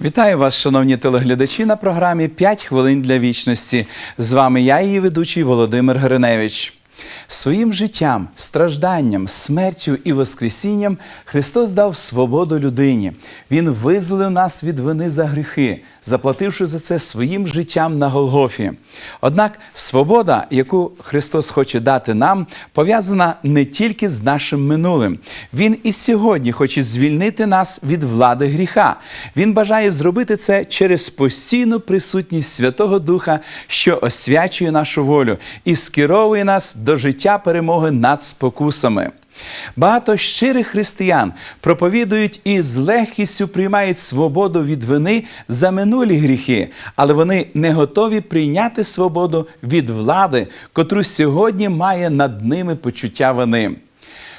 Вітаю вас, шановні телеглядачі, на програмі «5 хвилин для вічності. З вами я, її ведучий Володимир Гриневич. Своїм життям, стражданням, смертю і воскресінням Христос дав свободу людині. Він визволив нас від вини за гріхи, заплативши за це своїм життям на Голгофі. Однак свобода, яку Христос хоче дати нам, пов'язана не тільки з нашим минулим. Він і сьогодні хоче звільнити нас від влади гріха. Він бажає зробити це через постійну присутність Святого Духа, що освячує нашу волю і скеровує нас до життя перемоги над спокусами. Багато щирих християн проповідують і з легкістю приймають свободу від вини за минулі гріхи, але вони не готові прийняти свободу від влади, котру сьогодні має над ними почуття вини.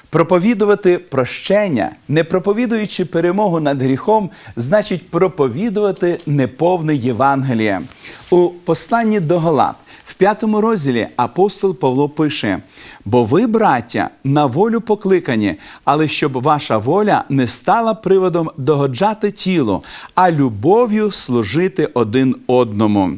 Проповідувати прощення, не проповідуючи перемогу над гріхом, значить проповідувати неповне Євангеліє. У посланні до Галат п'ятому розділі апостол Павло пише: бо ви, браття, на волю покликані, але щоб ваша воля не стала приводом догоджати тілу, а любов'ю служити один одному.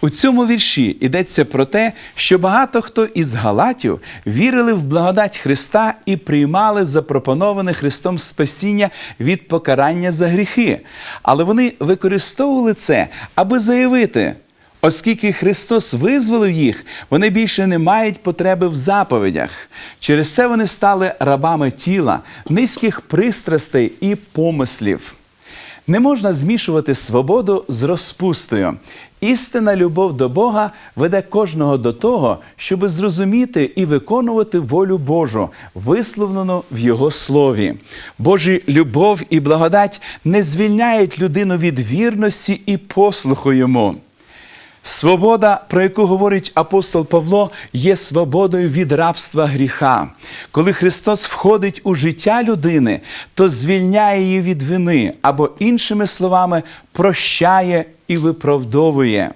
У цьому вірші йдеться про те, що багато хто із галатів вірили в благодать Христа і приймали запропоноване Христом спасіння від покарання за гріхи. Але вони використовували це, аби заявити. Оскільки Христос визволив їх, вони більше не мають потреби в заповідях. Через це вони стали рабами тіла, низьких пристрастей і помислів. Не можна змішувати свободу з розпустою. Істинна любов до Бога веде кожного до того, щоб зрозуміти і виконувати волю Божу, висловлену в Його слові. Божі любов і благодать не звільняють людину від вірності і послуху йому. Свобода, про яку говорить апостол Павло, є свободою від рабства гріха. Коли Христос входить у життя людини, то звільняє її від вини або, іншими словами, прощає і виправдовує.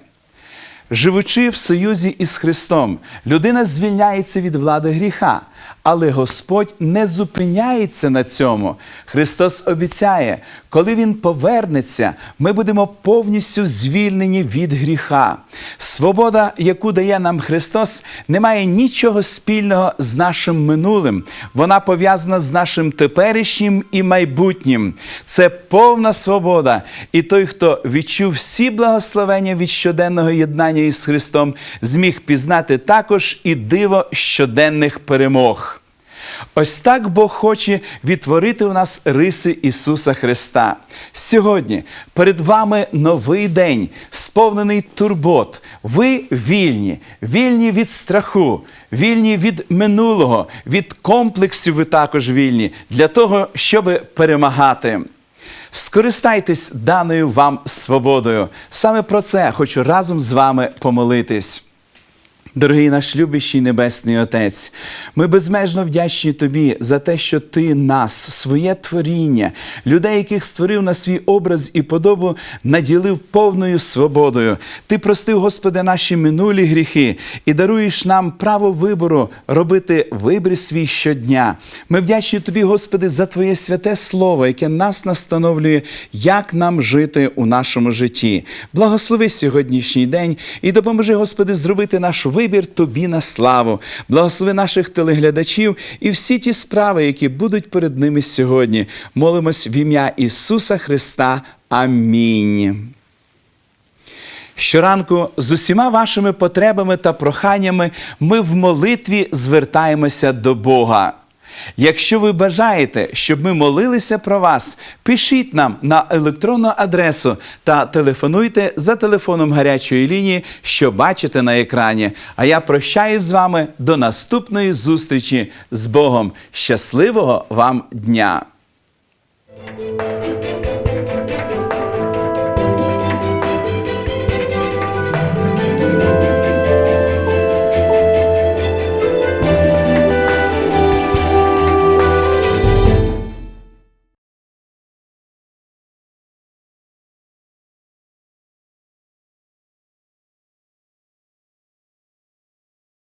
Живучи в союзі із Христом, людина звільняється від влади гріха, але Господь не зупиняється на цьому. Христос обіцяє, коли Він повернеться, ми будемо повністю звільнені від гріха. Свобода, яку дає нам Христос, не має нічого спільного з нашим минулим. Вона пов'язана з нашим теперішнім і майбутнім. Це повна свобода. І той, хто відчув всі благословення від щоденного єднання із Христом, зміг пізнати також і диво щоденних перемог. Ось так Бог хоче відтворити у нас риси Ісуса Христа. Сьогодні перед вами новий день, сповнений турбот. Ви вільні, вільні від страху, вільні від минулого, від комплексів ви також вільні для того, щоб перемагати. Скористайтесь даною вам свободою. Саме про це хочу разом з вами помолитись. Дорогий наш любящий Небесний Отець, ми безмежно вдячні Тобі за те, що Ти нас, своє творіння, людей, яких створив на свій образ і подобу, наділив повною свободою. Ти простив, Господи, наші минулі гріхи і даруєш нам право вибору робити вибір свій щодня. Ми вдячні Тобі, Господи, за Твоє святе Слово, яке нас настановлює, як нам жити у нашому житті. Благослови сьогоднішній день і допоможи, Господи, зробити наш вибір Тобі на славу. Благослови наших телеглядачів і всі ті справи, які будуть перед ними сьогодні. Молимось в ім'я Ісуса Христа. Амінь. Щоранку з усіма вашими потребами та проханнями ми в молитві звертаємося до Бога. Якщо ви бажаєте, щоб ми молилися про вас, пишіть нам на електронну адресу та телефонуйте за телефоном гарячої лінії, що бачите на екрані. А я прощаюсь з вами до наступної зустрічі з Богом. Щасливого вам дня!